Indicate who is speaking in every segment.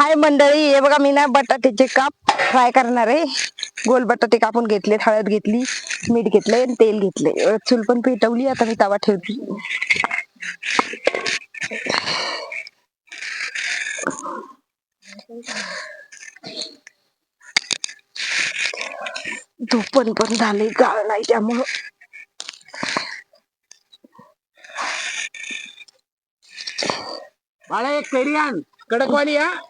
Speaker 1: हाय मंडळी हे बघा मी ना बटाट्याचे काप फ्राय करणार आहे. गोल बटाटे कापून घेतले हळद घेतली मीठ घेतलंय आणि तेल घेतले चूल पण पेटवली आता मी तवा ठेवली धुपण पण झाले गाळ नाही त्यामुळं.
Speaker 2: बाळा एक पेरी आण. कडकवाली हा.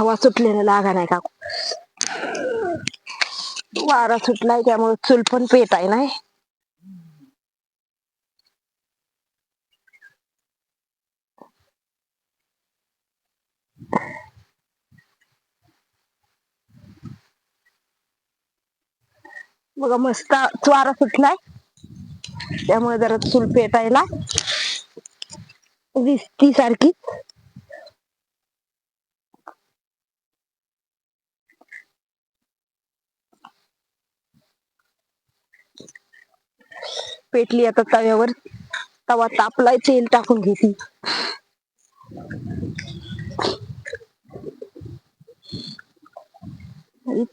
Speaker 1: हवा सुटलेला लागा नाही काकू वारा सुटलाय त्यामुळे चूल पण पेट आहे नाही बघा मस्त वारा सुटलाय. त्यामुळे जरा चूल पेटायला दिसती सारखी. पेटली आता तव्यावर. तवा तापलाय तेल टाकून घेते.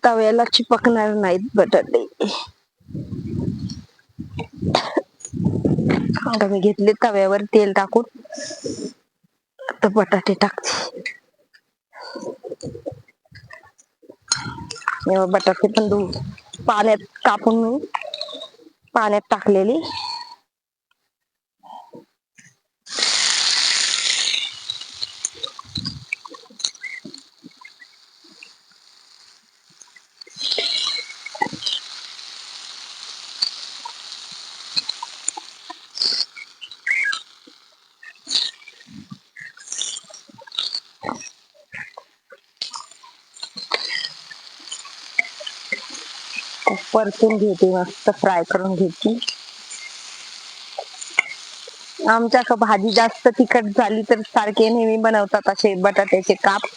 Speaker 1: तव्याला चिपकणार नाहीत बटाटे. मी घेतले तव्यावर तेल टाकून. आता बटाटे टाकते. बटाटे पण पाण्यात कापून मी पाण्यात टाकलेली. परतून घेते मस्त फ्राय करून घेते. आमच्या का भाजी जास्त तिखट झाली तर सारखे नेहमी बनवतात असे बटाट्याचे काप.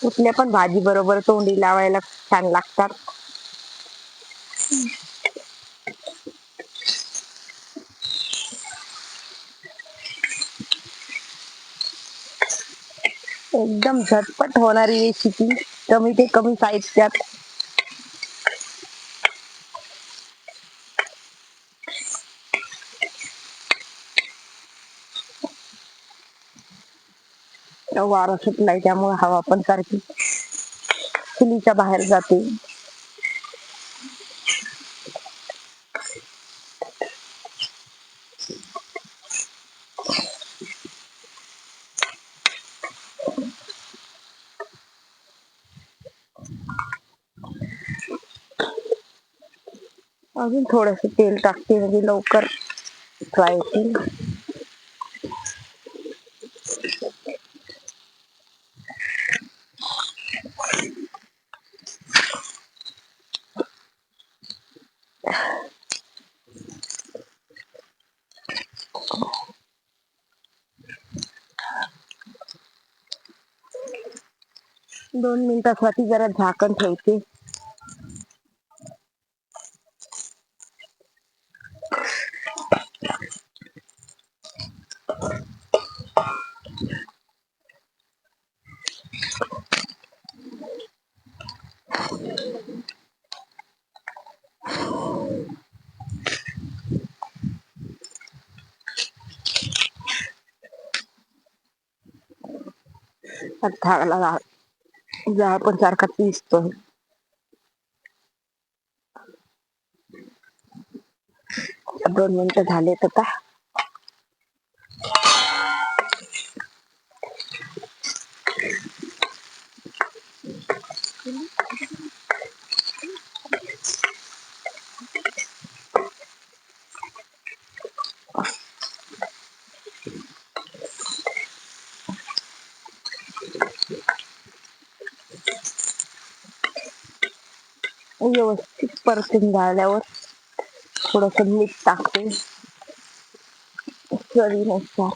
Speaker 1: कुठल्या पण भाजी बरोबर तोंडी लावायला छान लागतात. एकदम झटपट होणारी रेसिपी कमी ते कमी साहित्यात. वारा सुटलाय त्यामुळे हवा पण सारखी. चुलीच्या बाहेर जाते. अजून थोडस तेल टाकते म्हणजे लवकर फ्राय होतील दोन मिनिटासाठी जरा झाकण ठेवते। झाडाला झाड पण सारखा दिसतोय दोन मिनिटं झालेत आता. व्यवस्थित परतून झाल्यावर थोडस मीठ टाकते. चवीनुसार.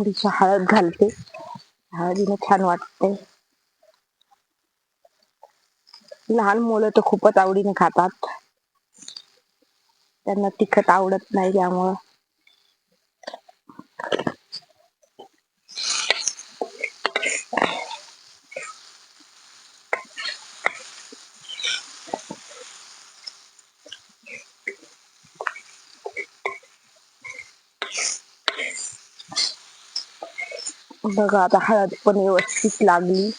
Speaker 1: थोडीशी हळद घालते. हळदीने छान वाटते. लहान मुलं तर खूपच आवडीने खातात. त्यांना तिखट आवडत नाही त्यामुळं. बघा आता हळद पण व्यवस्थित लागली.